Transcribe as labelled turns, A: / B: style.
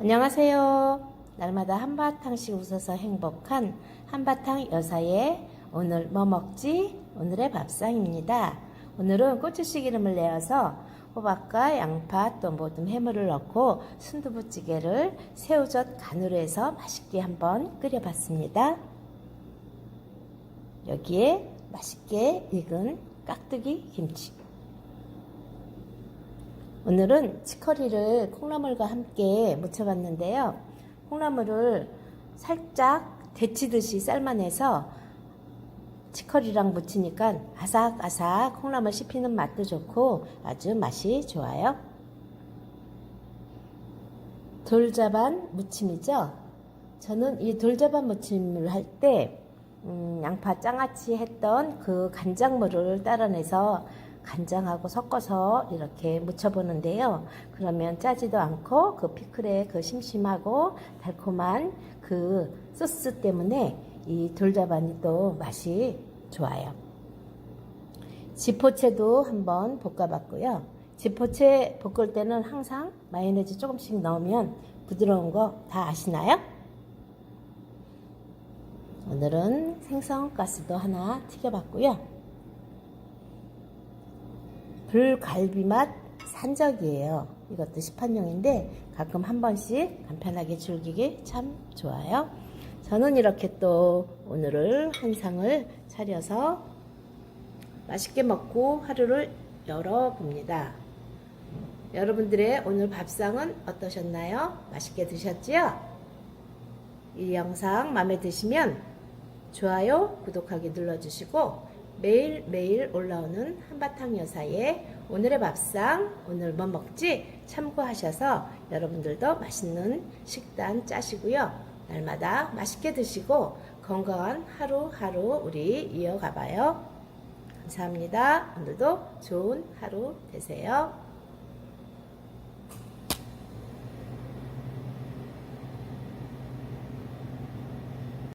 A: 안녕하세요. 날마다 한바탕씩 웃어서 행복한 한바탕 여사의 오늘 뭐 먹지? 오늘의 밥상입니다. 오늘은 고추씨 기름을 내어서 호박과 양파 또 모든 해물을 넣고 순두부찌개를 새우젓 간으로 해서 맛있게 한번 끓여봤습니다. 여기에 맛있게 익은 깍두기 김치 오늘은 치커리를 콩나물과 함께 무쳐봤는데요. 콩나물을 살짝 데치듯이 삶아내서 치커리랑 무치니까 아삭아삭 콩나물 씹히는 맛도 좋고 아주 맛이 좋아요. 돌자반 무침이죠. 저는 이 돌자반 무침을 할때 음, 양파 장아찌 했던 그 간장물을 따라내서 간장하고 섞어서 이렇게 무쳐보는데요. 그러면 짜지도 않고 그 피클의 그 심심하고 달콤한 그 소스 때문에 이 돌자반이 또 맛이 좋아요. 지포채도 한번 볶아봤고요. 지포채 볶을 때는 항상 마요네즈 조금씩 넣으면 부드러운 거 다 아시나요? 오늘은 생선가스도 하나 튀겨봤고요. 불갈비 맛 산적이에요. 이것도 시판용인데 가끔 한 번씩 간편하게 즐기기 참 좋아요. 저는 이렇게 또 오늘을 한 상을 차려서 맛있게 먹고 하루를 열어봅니다. 여러분들의 오늘 밥상은 어떠셨나요? 맛있게 드셨지요? 이 영상 마음에 드시면 좋아요, 구독하기 눌러주시고 매일매일 올라오는 한바탕 여사의 오늘의 밥상, 오늘 뭐 먹지 참고하셔서 여러분들도 맛있는 식단 짜시고요. 날마다 맛있게 드시고 건강한 하루하루 우리 이어가봐요. 감사합니다. 오늘도 좋은 하루 되세요.